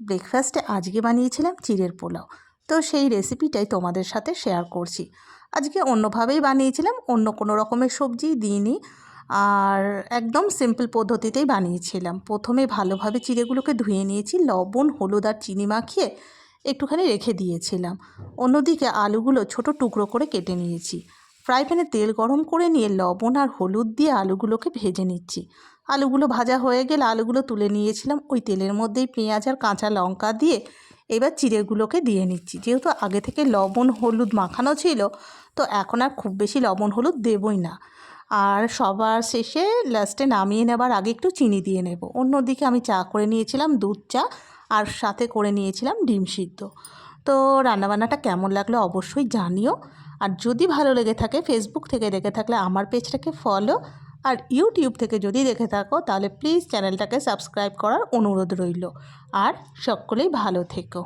ব্রেকফাস্টে আজকে বানিয়েছিলাম চিড়ের পোলাও। তো সেই রেসিপিটাই তোমাদের সাথে শেয়ার করছি। আজকে অন্যভাবেই বানিয়েছিলাম, অন্য কোনো রকমের সবজি দিইনি। আর একদম সিম্পল পদ্ধতিতেই বানিয়েছিলাম। প্রথমে ভালোভাবে চিড়েগুলোকে ধুয়ে নিয়েছি, লবণ, হলুদ আর চিনি মাখিয়ে একটুখানি রেখে দিয়েছিলাম। অন্যদিকে আলুগুলো ছোট টুকরো করে কেটে নিয়েছি। ফ্রাই প্যানে তেল গরম করে নিয়ে লবণ আর হলুদ দিয়ে আলুগুলোকে ভেজে নিচ্ছি। আলুগুলো ভাজা হয়ে গেলে আলুগুলো তুলে নিয়েছিলাম। ওই তেলের মধ্যেই পেঁয়াজ আর কাঁচা লঙ্কা দিয়ে এবার চিড়েগুলোকে দিয়ে নিচ্ছি। যেহেতু আগে থেকে লবণ হলুদ মাখানো ছিল, তো এখন আর খুব বেশি লবণ হলুদ দেবই না। আর সবার শেষে লাস্টে নামিয়ে নেবার আগে একটু চিনি দিয়ে নেব। অন্যদিকে আমি চা করে নিয়েছিলাম দুধ চা আর সাথে করে নিয়েছিলাম ডিম সিদ্ধ। তো রান্নাবান্নাটা কেমন লাগল অবশ্যই জানিও। আর যদি ভালো লেগে থাকে ফেসবুক থেকে দেখে থাকলে আমার পেজটাকে ফলো আর ইউটিউব থেকে যদি দেখে থাকো, তাহলে প্লিজ চ্যানেলটাকে সাবস্ক্রাইব করার অনুরোধ রইল। আর সকলেই ভালো থেকো।